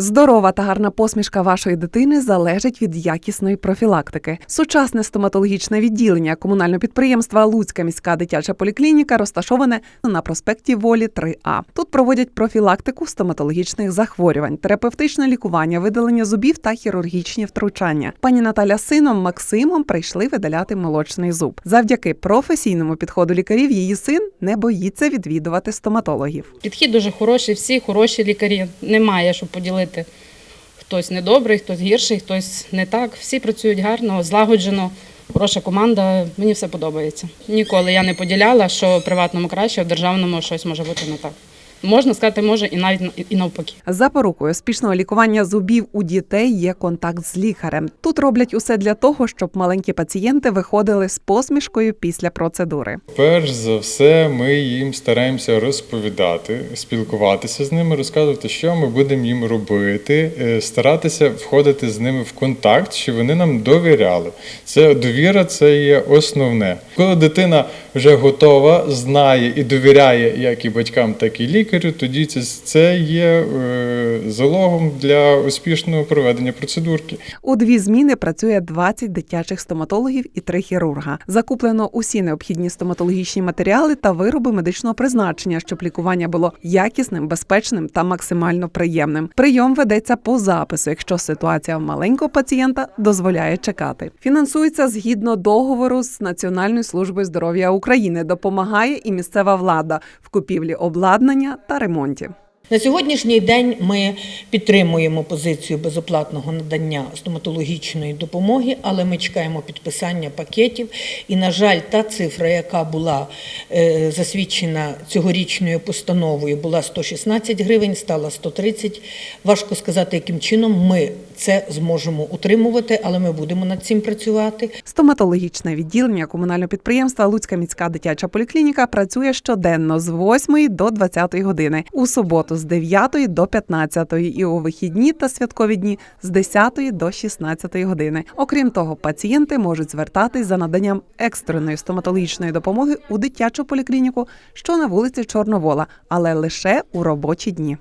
Здорова та гарна посмішка вашої дитини залежить від якісної профілактики. Сучасне стоматологічне відділення комунального підприємства Луцька міська дитяча поліклініка розташоване на проспекті Волі 3А. Тут проводять профілактику стоматологічних захворювань, терапевтичне лікування, видалення зубів та хірургічні втручання. Пані Наталя з сином Максимом прийшли видаляти молочний зуб. Завдяки професійному підходу лікарів її син не боїться відвідувати стоматологів. Підхід дуже хороший, всі хороші лікарі. Немає, щоб поділити. Хтось недобрий, хтось гірший, хтось не так. Всі працюють гарно, злагоджено. Хороша команда, мені все подобається. Ніколи я не поділяла, що в приватному краще, а в державному щось може бути не так. Можна сказати, може і навіть і навпаки. Запорукою успішного лікування зубів у дітей є контакт з лікарем. Тут роблять усе для того, щоб маленькі пацієнти виходили з посмішкою після процедури. Перш за все, ми їм стараємося розповідати, спілкуватися з ними, розказувати, що ми будемо їм робити, е, старатися входити з ними в контакт, щоб вони нам довіряли. Це довіра, це є основне. Коли дитина вже готова, знає і довіряє як і батькам, так і лікарю, тоді це, є е, залогом для успішного проведення процедурки. У дві зміни працює 20 дитячих стоматологів і три хірурга. Закуплено усі необхідні стоматологічні матеріали та вироби медичного призначення, щоб лікування було якісним, безпечним та максимально приємним. Прийом ведеться по запису, якщо ситуація в маленького пацієнта дозволяє чекати. Фінансується згідно договору з Національною службою здоров'я України. Допомагає і місцева влада в купівлі обладнання та ремонті. На сьогоднішній день ми підтримуємо позицію безоплатного надання стоматологічної допомоги, але ми чекаємо підписання пакетів. І, на жаль, та цифра, яка була е, засвідчена цьогорічною постановою, була 116 гривень, стала 130. Важко сказати, яким чином ми це зможемо утримувати, але ми будемо над цим працювати. Стоматологічне відділення комунального підприємства Луцька міська дитяча поліклініка працює щоденно з 8 до 20 години, у суботу з 9 до 15 і у вихідні та святкові дні з 10 до 16 години. Окрім того, пацієнти можуть звертатись за наданням екстреної стоматологічної допомоги у дитячу поліклініку, що на вулиці Чорновола, але лише у робочі дні.